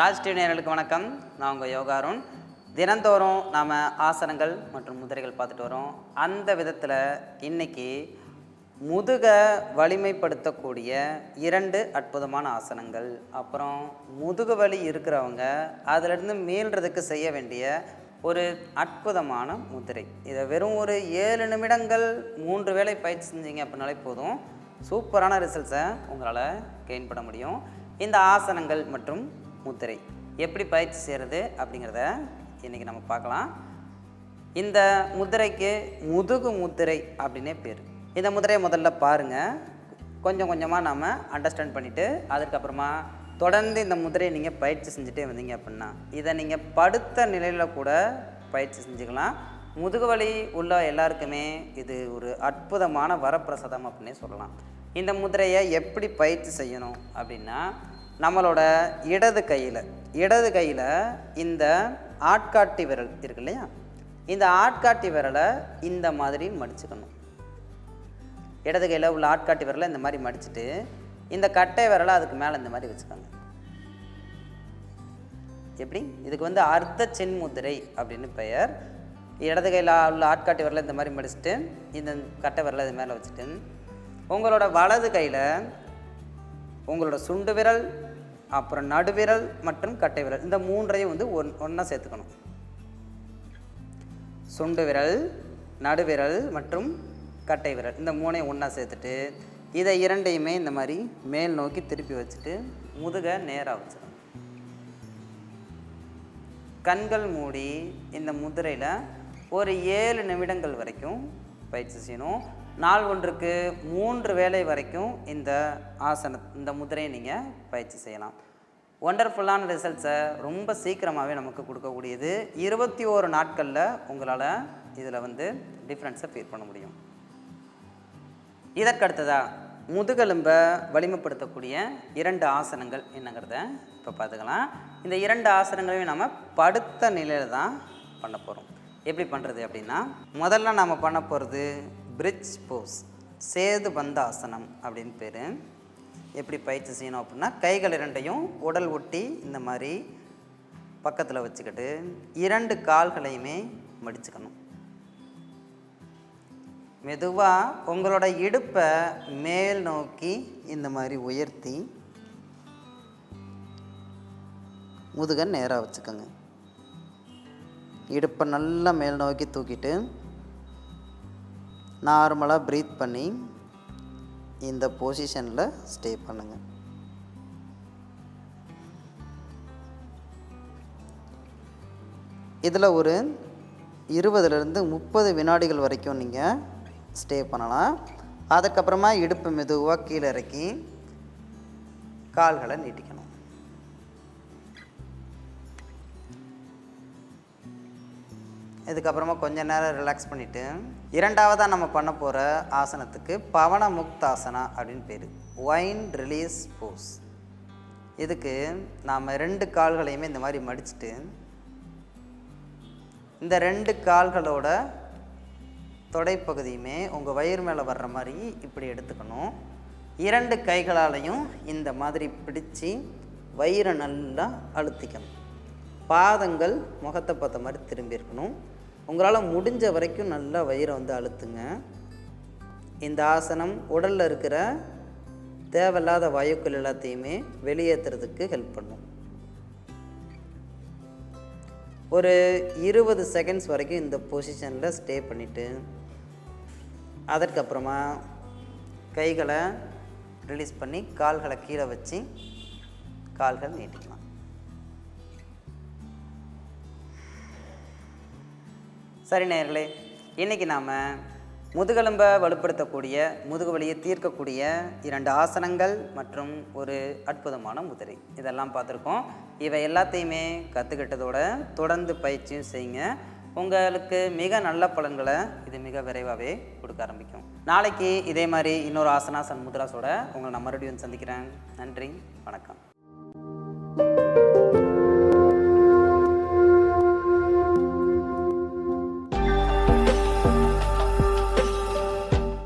Raj TV வணக்கம். நான் உங்கள் யோகாருண் தினந்தோறும் நாம் ஆசனங்கள் மற்றும் முதிரைகள் பார்த்துட்டு வரோம். அந்த விதத்தில் இன்னைக்கு முதுக வலிமைப்படுத்தக்கூடிய இரண்டு அற்புதமான ஆசனங்கள். அப்புறம் முதுகு வலி இருக்கிறவங்க அதிலிருந்து மீள்றதுக்கு செய்ய வேண்டிய ஒரு அற்புதமான முதிரை. இதை வெறும் ஒரு ஏழு நிமிடங்கள் மூன்று வேளை பயிற்சி செஞ்சீங்க அப்படின்னாலே போதும். சூப்பரான ரிசல்ட்ஸை உங்களால் கெயின் பண்ண முடியும். இந்த ஆசனங்கள் மற்றும் முத்திரை. எப்படி பயிற்சி செய்கிறது அப்படிங்கிறத இன்றைக்கி நம்ம பார்க்கலாம். இந்த முத்திரைக்கு முதுகு முத்திரை அப்படின்னே பேர். இந்த முதிரையை முதல்ல பாருங்கள் கொஞ்சம் கொஞ்சமாக நாம் அண்டர்ஸ்டாண்ட் பண்ணிவிட்டு அதுக்கப்புறமா தொடர்ந்து இந்த முதிரையை நீங்கள் பயிற்சி செஞ்சுட்டே வந்தீங்க அப்படின்னா இதை நீங்கள் படுத்த நிலையில் கூட பயிற்சி செஞ்சுக்கலாம். முதுகு வலி உள்ள எல்லாருக்குமே இது ஒரு அற்புதமான வரப்பிரசாதம் அப்படின்னே சொல்லலாம். இந்த முதிரையை எப்படி பயிற்சி செய்யணும் அப்படின்னா நம்மளோட இடது கையில் இடது கையில் இந்த ஆட்காட்டி விரல் இருக்கு இல்லையா? இந்த ஆட்காட்டி விரலை இந்த மாதிரி மடிச்சுக்கணும். இடது கையில் உள்ள ஆட்காட்டி விரலை இந்த மாதிரி மடிச்சுட்டு இந்த கட்டை விரலை அதுக்கு மேலே இந்த மாதிரி வச்சுக்கோங்க. எப்படி? இதுக்கு வந்து அர்த்த சென்முதிரை அப்படின்னு பெயர். இடது கையில் உள்ள ஆட்காட்டி விரலை இந்த மாதிரி மடிச்சுட்டு இந்த கட்டை விரலை இது மேலே வச்சுட்டு உங்களோட வலது கையில் உங்களோட சுண்டு விரல் அப்புறம் நடுவிரல் மற்றும் கட்டை விரல் இந்த மூன்றையும் வந்து ஒன் ஒன்றா சேர்த்துக்கணும். சுண்டு விரல் நடுவிரல் மற்றும் கட்டை விரல் இந்த மூணையும் ஒன்றா சேர்த்துட்டு இதை இரண்டையுமே இந்த மாதிரி மேல் நோக்கி திருப்பி வச்சுட்டு முதுக நேராக வச்சிடும் கண்கள் மூடி இந்த முதிரையில் ஒரு ஏழு நிமிடங்கள் வரைக்கும் பயிற்சி செய்யணும். நாள் ஒன்றுக்கு மூன்று வேலை வரைக்கும் இந்த ஆசன இந்த முதிரையை நீங்கள் பயிற்சி செய்யலாம். ஒண்டர்ஃபுல்லான ரிசல்ட்ஸை ரொம்ப சீக்கிரமாகவே நமக்கு கொடுக்கக்கூடியது. இருபத்தி ஓரு நாட்களில் உங்களால் இதில் வந்து டிஃப்ரென்ஸை ஃபீல் பண்ண முடியும். இதற்கடுத்ததா முதுகெலும்பை வலிமைப்படுத்தக்கூடிய இரண்டு ஆசனங்கள் என்னங்கிறத இப்போ பார்த்துக்கலாம். இந்த இரண்டு ஆசனங்களையும் நம்ம படுத்த நிலையில் தான் பண்ண போகிறோம் எப்படி பண்ணுறது அப்படின்னா முதல்ல நம்ம பண்ண போகிறது பிரிட்ஜ் போஸ் சேது பந்த ஆசனம் அப்படின்னு பேர். எப்படி பயிற்சி செய்யணும் அப்படின்னா கைகள் இரண்டையும் உடல் ஒட்டி இந்த மாதிரி பக்கத்தில் வச்சுக்கிட்டு இரண்டு கால்களையுமே மடிச்சுக்கணும். மெதுவாக உங்களோட இடுப்பை மேல் நோக்கி இந்த மாதிரி உயர்த்தி முதுகன் நேராக வச்சுக்கோங்க. இடுப்பை நல்லா மேல் நோக்கி தூக்கிட்டு நார்மலாக ப்ரீத் பண்ணி இந்த பொசிஷனில் ஸ்டே பண்ணுங்கள் இதில் ஒரு இருபதுலேருந்து முப்பது வினாடிகள் வரைக்கும் நீங்கள் ஸ்டே பண்ணலாம். அதுக்கப்புறமா இடுப்பு மெதுவாக கீழே இறக்கி கால்களை நீட்டிக்கணும். இதுக்கப்புறமா கொஞ்ச நேரம் ரிலாக்ஸ் பண்ணிவிட்டு இரண்டாவதாக நம்ம பண்ண போகிற ஆசனத்துக்கு பவன முக்தாசனா அப்படின்னு பேர். ஒயின் ரிலீஸ் போஸ் இதுக்கு நாம் ரெண்டு கால்களையுமே இந்த மாதிரி மடிச்சுட்டு இந்த ரெண்டு கால்களோட தொடைப்பகுதியுமே உங்கள் வயிறு மேலே வர்ற மாதிரி இப்படி எடுத்துக்கணும். இரண்டு கைகளாலையும் இந்த மாதிரி பிடிச்சி வயிறை நல்லா அழுத்திக்கணும். பாதங்கள் முகத்தை பார்த்த மாதிரி திரும்பி இருக்கணும். உங்களால் முடிஞ்ச வரைக்கும் நல்லா வயிறை வந்து அழுத்துங்க. இந்த ஆசனம் உடலில் இருக்கிற தேவையில்லாத வாயுக்கள் எல்லாத்தையுமே வெளியேற்றுறதுக்கு ஹெல்ப் பண்ணும். ஒரு இருபது செகண்ட்ஸ் வரைக்கும் இந்த பொசிஷனில் ஸ்டே பண்ணிவிட்டு அதற்கப்புறமா கைகளை ரிலீஸ் பண்ணி கால்களை கீழே வச்சு கால்கள் நீட்டிக்கலாம். சரி நேர்களே இன்றைக்கி நாம் முதுகெலும்பை வலுப்படுத்தக்கூடிய முதுகு வலியை தீர்க்கக்கூடிய இரண்டு ஆசனங்கள் மற்றும் ஒரு அற்புதமான முதிரை. இதெல்லாம் பார்த்துருக்கோம். இவை எல்லாத்தையுமே கற்றுக்கிட்டதோட தொடர்ந்து பயிற்சியும் செய்யுங்க. உங்களுக்கு மிக நல்ல பலன்களை இது மிக விரைவாகவே கொடுக்க ஆரம்பிக்கும். நாளைக்கு இதே மாதிரி இன்னொரு ஆசனாசன் முத்ராஸோட உங்களை நான் மறுபடியும் சந்திக்கிறேன். நன்றி வணக்கம்.